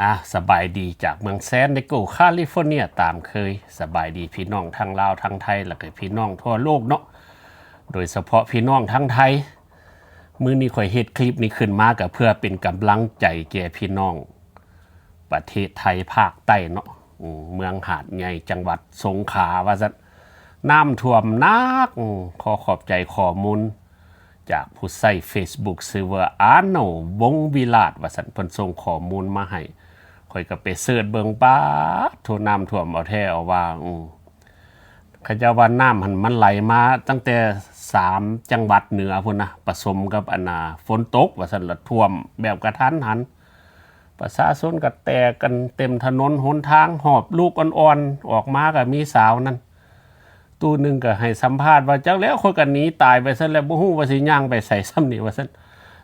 อะสบายดีจากเมืองแซนดิโกแคลิฟอร์เนียตามเคย สบายดีพี่น้องทั้งลาวทั้งไทย แล้วก็พี่น้องทั่วโลกเนาะโดยเฉพาะพี่น้องทั้งไทย มือนี้ข่อยเฮ็ดคลิปนี้ขึ้นมาก็เพื่อเป็นกำลังใจแก่พี่น้อง ประเทศไทยภาคใต้เนาะมเมืองหาดใหญ่จังหวัดสงขลาว่าซะน้ำท่วมนักขอขอบใจข้อมูลจากผู้ใช้ Facebook ชื่อว่าอาโนวงวิลาศว่าสันเพิ่นส่งข้อมูลมาให้ ข่อยก็ไปเสิร์ชเบิงป้าดโทน้ำท่วมเอาแท้เอาว่าอือเขาจะว่าน้ำหันมันไหลมาตั้งแต่สามจังหวัดเหนือพุ่นนะผสมกับอันนาฝนตกว่าสันละท่วมแบบกระทันหันประชาชนก็แตกกันเต็มถนนหนทางหอบลูกอ่อนๆออกมาก็มีสาวนั่นตู้หนึ่งก็ให้สัมภาษณ์ว่าจักแล้วคนกันหนี้ตายไปซะแล้วบ่ฮู้ว่าสิย่างไปใส่ซ้ำนี่ว่าซั่น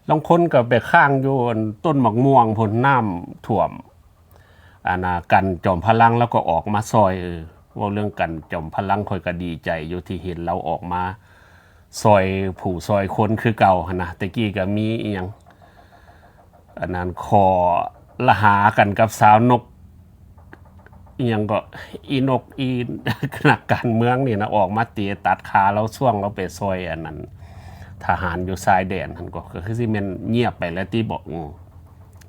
ลางคนก็ไปข้างอยู่อันต้นหมากม่วงผลน้ำท่วม อานากันจอมพลังแล้วก็ออกมาซอยเออว่าเรื่องกันจอมพลังคอยก็ดีใจอยู่ที่เห็นเราออกมาซอยผู้ซอยคนคือเก่าหนะต่กี้ก็มีอีหยังอันนั้นคอละหากันกับสาวนกอิหยังก็อีนกอีนักการเมืองนี่นะออกมาตีตัดขาเราช่วงเราไปซอยอันนั้น ทหารอยู่ชายแดนท่านก็คือสิแมันเงียบไปแล้วที่บอกอืม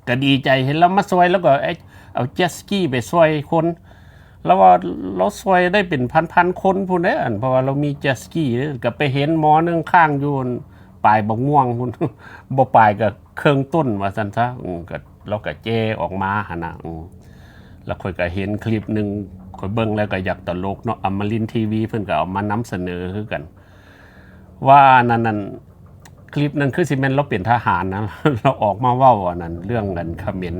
ก็ดีใจเห็นเรามาซอยแล้วก็ไอ้เอาเจ็ตสกี้ไปซอยคน แล้วว่าเราซอยได้เป็นพันๆคนพูนได้อันเพราะว่าเรามีเจ็ตสกีเนี่ยก็ไปเห็นหมอนึงข้างอยู่อั่นปลายบกม่วงพูนบ่ปลายก็เครื่องต้นว่าซั่นซะก็เราก็เจออกมาหันะแล้วค่อยก็เห็นคลิปหนึ่งค่อยเบิ่งแล้วก็อยากตลกเนาะอมรินทีวีเพิ่นก็เอามานำเสนอคือกัน ว่านั่นนั่น คลิปนั้นคือสิแม่นเราเป็นทหารนะ เราออกมาว้าอันนั้น เรื่องกันเขมร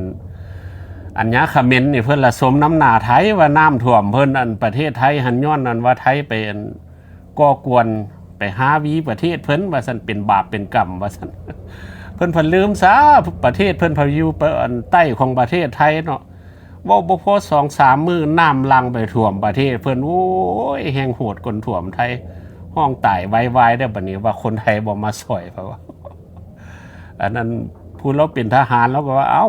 อันยาเขมรนี่เพิ่อนละสมน้ำหนาไทยว่าน้ำท่วมเพิ่อนอันประเทศไทยหันย้อนนั้นว่าไทยไปอันก่อกวนไปหาวีประเทศเพิ่นว่าซั่นเป็นบาปเป็นกรรมว่าซั่นเพิ่นเพิ่นลืมซะประเทศเพิ่นพายุอันใต้ของประเทศไทยเนาะว่าบ่พอสองสามมือน้ำลังไปถ่วมประเทศ เพิ่นโอ้ยแหงโหดคนถ่วมไทย ห้องตายไวๆได้อบัดนี้ว่าคนไทยบ่มาสอยเพราะว่าอันนั้นพูดเราเป็นทหารแล้วก็ว่า เอ้า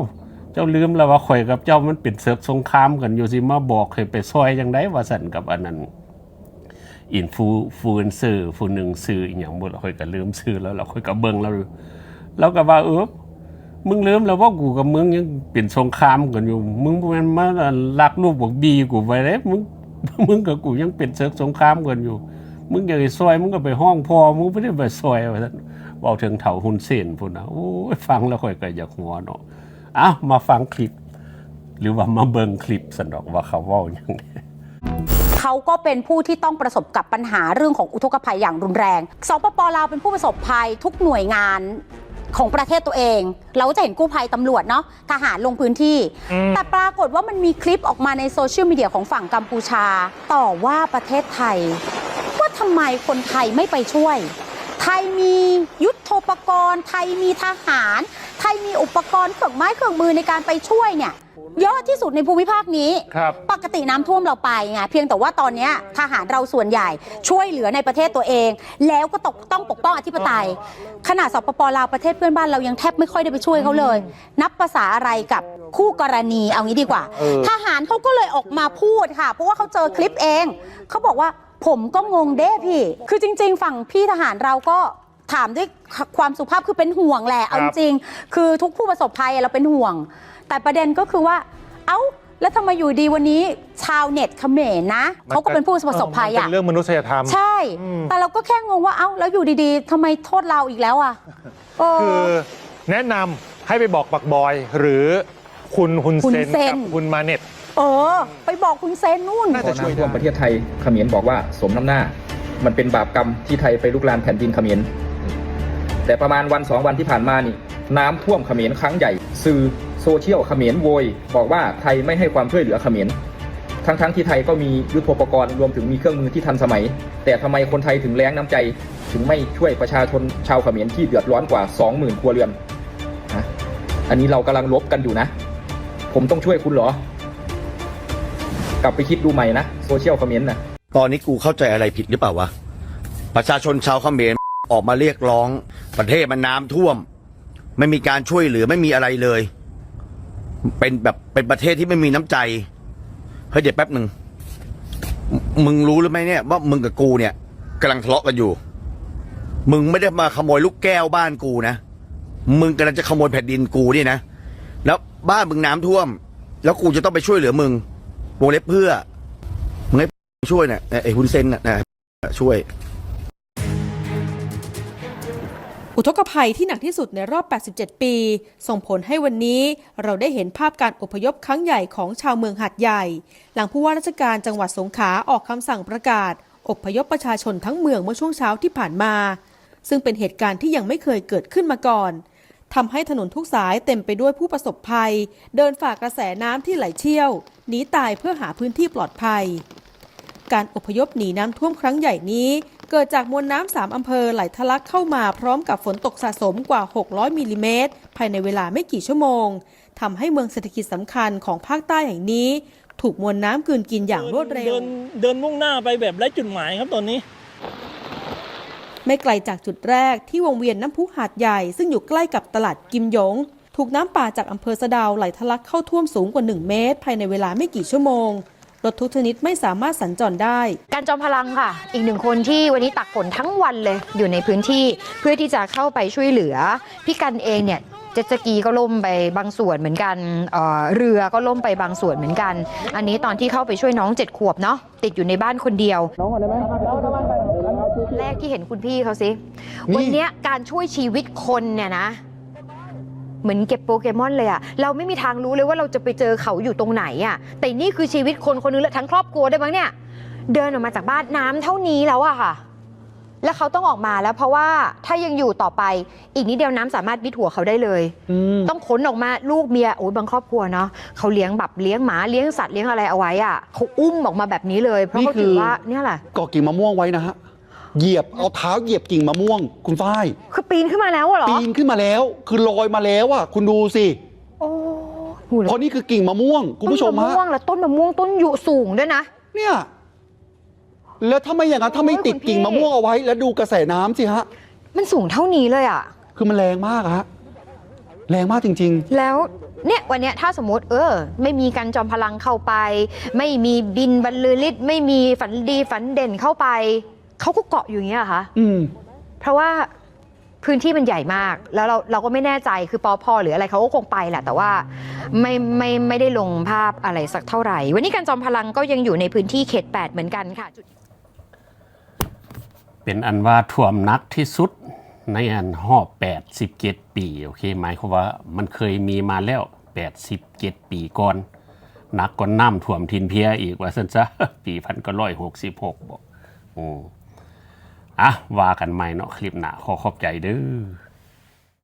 เจ้าลืมแล้วว่าข่อยกับเจ้ามันเป็นเสือกสงครามกันอยู่สิมาบอกเคยไปซอยจังไดว่าสั่นกับอันนั้นอินฟูฟูนซอร์ฟูหนึ่งซื้ออีหยังบ่ล่ะข่อยก็ลืมซื้อแล้วเราข่อยก็เบิ่งแล้วแล้วก็ว่าเออมึงลืมแล้วว่ากูกับมึงยังเป็นสงครามกันอยู่ มึงม่นมาลักลูกบอกบีกูไปเด้มึงมึงกับกูยังเป็นเซิร์ฟสงครามกันอยู่ มึงอยากให้ซอยมึงก็ไปห้องพอมึงไม่ได้ไปซอยว่าซั่นเว้าถึงเถาหุนเส้นพุ่นนะโอ้ยฟังแล้วค่อยก็อยากหัวเนาะอ้าวมาฟังคลิป หรือว่ามาเบิ่งคลิปสันดอกว่าเขาเว้าหยังเขาก็เป็นผู้ที่ต้องประสบกับปัญหาเรื่องของอุทกภัยอย่างรุนแรงสปปลาวเป็นผู้ประสบภัยทุกหน่วยงานของประเทศตัวเอง เราก็จะเห็นกู้ภัยตำรวจเนาะทหารลงพื้นที่ แต่ปรากฏว่ามันมีคลิปออกมาในโซเชียลมีเดียของฝั่งกัมพูชา ต่อว่าประเทศไทยว่า ทำไมคนไทยไม่ไปช่วย ไทยมียุทโธปกรณ์ ไทยมีทหาร ไทยมีอุปกรณ์เครื่องไม้เครื่องมือในการไปช่วยเนี่ย เยอะที่สุดในภูมิภาคนี้ ครับ ปกติน้ำท่วมเราไปไงเพียงแต่ว่าตอนเนี้ยทหารเราส่วนใหญ่ช่วยเหลือในประเทศตัวเอง แล้วก็ตกต้องปกป้องอธิปไตย ขนาดสปปลาวประเทศเพื่อนบ้านเรายังแทบไม่ค่อยได้ไปช่วยเขาเลย นับภาษาอะไรกับคู่กรณีเอางี้ดีกว่า เออ ทหารเขาก็เลยออกมาพูดค่ะ เพราะว่าเขาเจอคลิปเองเขาบอกว่าผมก็งงเด้พี่ คือจริง ๆ ฝั่งพี่ทหารเราก็ถามด้วยความสุภาพคือเป็นห่วงแหละเอาจริงๆคือทุกผู้ประสบภัยเราเป็นห่วง แต่ประเด็นก็คือว่า เอ้า แล้วทำไมอยู่ดีวันนี้ชาวเน็ตเขมรนะเขาก็เป็นผู้ประสบภัยมันอะเป็นเรื่องมนุษยธรรม ใช่อืมแต่เราก็แค่งงว่าเอ้าแล้วอยู่ดีๆทำไมโทษเราอีกแล้วอะเออคือแนะนำให้ไปบอกปักบอย หรือคุณฮุนฮุนเซนเซนกับคุณมาเน็ตเออ ไปบอกคุณเซนนู่นน่าพจะอช่วยน้ำท่วมได้ประเทศไทยเขมรบอกว่าสมน้ำหน้า มันเป็นบาปกรรมที่ไทยไปลุกลานแผ่นดินเขมรแต่ประมาณวันสองวันที่ผ่านมานี่ น้ำท่วมเขมรครั้งใหญ่ สื่อ โซเชียลเขมรโวยบอกว่าไทยไม่ให้ความช่วยเหลือเขมรทั้งๆที่ไทยก็มียุทธปกรณ์รวมถึงมีเครื่องมือที่ทันสมัย แต่ทำไมคนไทยถึงแรงน้ำใจ ถึงไม่ช่วยประชาชนชาวเขมรที่เดือดร้อนกว่า 20,000 ครัวเรือนนะอันนี้เรากำลังลบกันอยู่นะ ผมต้องช่วยคุณเหรอ กลับไปคิดดูใหม่นะโซเชียลคอมเมนนะตอนนี้กูเข้าใจอะไรผิดหรือเปล่าวะประชาชนชาวเขมรออกมาเรียกร้อง ประเทศมันน้ำท่วม ไม่มีการช่วยเหลือไม่มีอะไรเลย เป็นแบบเป็นประเทศที่ไม่มีน้ำใจเฮ้ยเดี๋ยวแป๊บหนึ่งมึงรู้หรือไม่เนี่ย ว่ามึงกับกูเนี่ยกำลังทะเลาะกันอยู่ มึงไม่ได้มาขโมยลูกแก้วบ้านกูนะมึงกำลังจะขโมยแผ่นดินกูนี่นะแล้วบ้านมึงน้ำท่วม แล้วกูจะต้องไปช่วยเหลือมึงวงเล็บเพื่อมึงให้ช่วยเนี่ยไอ้ฮุนเซนน่ะนะช่วย อุทกภัยที่หนักที่สุดในรอบ 87 ปี ส่งผลให้วันนี้เราได้เห็นภาพการอพยพครั้งใหญ่ของชาวเมืองหัดใหญ่ หลังผู้ว่าราชการจังหวัดสงขลาออกคำสั่งประกาศ อพยพประชาชนทั้งเมืองเมื่อช่วงเช้าที่ผ่านมา ซึ่งเป็นเหตุการณ์ที่ยังไม่เคยเกิดขึ้นมาก่อนทำให้ถนนทุกสายเต็มไปด้วยผู้ประสบภัย เดินฝ่ากระแสน้ำที่ไหลเชี่ยวหนีตายเพื่อหาพื้นที่ปลอดภัย การอพยพหนีน้ำท่วมครั้งใหญ่นี้ เกิดจากมวลน้ำสามอำเภอไหลทะลักเข้ามาพร้อมกับฝนตกสะสมกว่า 600มิลลิเมตรภายในเวลาไม่กี่ชั่วโมงทำให้เมืองเศรษฐกิจสำคัญของภาคใต้แห่งนี้ ถูกมวลน้ำกลืนกินอย่างรวดเร็ว เดินเดินมุ่งหน้าไปแบบไร้จุดหมายครับตอนนี้ ไม่ไกลจากจุดแรกที่วงเวียนน้ำพุหาดใหญ่ซึ่งอยู่ใกล้กับตลาดกิมหยง ถูกน้ำป่าจากอำเภอสะดาวไหลทะลักเข้าท่วมสูงกว่า 1 เมตร ภายในเวลาไม่กี่ชั่วโมง รถทุกชนิดไม่สามารถสัญจรได้ การจอมพลังค่ะ อีกหนึ่งคนที่วันนี้ตักฝนทั้งวันเลยอยู่ในพื้นที่เพื่อที่จะเข้าไปช่วยเหลือ พี่กันเองเนี่ยเจ็ตสกีก็ล่มไปบางส่วนเหมือนกันเอ่อเรือก็ล่มไปบางส่วนเหมือนกัน อันนี้ตอนที่เข้าไปช่วยน้องเจ็ดขวบเนาะติดอยู่ในบ้านคนเดียวแรกที่เห็นคุณพี่เขาสิ วันเนี้ยการช่วยชีวิตคนเนี่ยนะ เหมือนเก็บโปเกมอนเลยอะเราไม่มีทางรู้เลยว่าเราจะไปเจอเขาอยู่ตรงไหนอะแต่นี่คือชีวิตคนคนนึงและทั้งครอบครัวได้วยมั้งเนี่ยเดินออกมาจากบ้านน้ำเท่านี้แล้วอะค่ะ แล้วเขาต้องออกมาแล้วเพราะว่าถ้ายังอยู่ต่อไป อีกนิดเดียวน้ำสามารถมิดหัวเขาได้เลย ต้องขนออกมาลูกเมียโอ้ยบางครอบครัวเนาะเขาเลี้ยงแบบเลี้ยงหมาเลี้ยงสัตว์เลี้ยงอะไรเอาไว้อะเขาอุ้มออกมาแบบนี้เลย เพราะเขาถือว่าเนี่ยแหละเกาะกิ่งมะม่วงไว้นะฮะ เหยียบเอาเท้าเหยียบกิ่งมะม่วง คุณฝ้าย คือปีนขึ้นมาแล้วอะเหรอปีนขึ้นมาแล้ว คือลอยมาแล้วอะคุณดูสิโอ้โหแล้วเพราะนี่คือกิ่งมะม่วง คุณผู้ชมต้นมะฮะม่วงแล้วต้นมะม่วงต้นอยู่สูงด้วยนะ เนี่ย แล้วถ้าไม่อย่างนั้นถ้าไม่ติดโอ้ยคุณพี่กิ่งมะม่วงเอาไว้ แล้วดูกระแสน้ำสิฮะ มันสูงเท่านี้เลยอะคือมันแรงมากอะฮะแรงมากจริงแล้วเนี่ยวันเนี้ยถ้าสมมติเออ ไม่มีการจอมพลังเข้าไป ไม่มีบินบรรลือฤทธิ์ไม่มีฝันดีฝันเด่นเข้าไป เขาก็เกาะอยู่อย่างเงี้ยเหรอคะๆอืม เพราะว่าพื้นที่มันใหญ่มาก แล้วเราเราก็ไม่แน่ใจคือปอพอหรืออะไรเขาก็คงไปแหละ แต่ว่าไม่ไม่ไม่ได้ลงภาพอะไรสักเท่าไหร่ วันนี้การจอมพลังก็ยังอยู่ในพื้นที่เขต 8 เหมือนกันค่ะเป็นอันว่าท่วมหนักที่สุดในอันหอบ87 ปีโอเคหมายความว่ามันเคยมีมาแล้ว 87 ปีก่อนหนักก็น้ำท่วมทินเพียอีกว่าซั่นซะปีพันก็ร้อยหกสิบหกบอกอืม อะว่ากันใหม่เนาะคลิปหน้าขอขอบใจเด้อ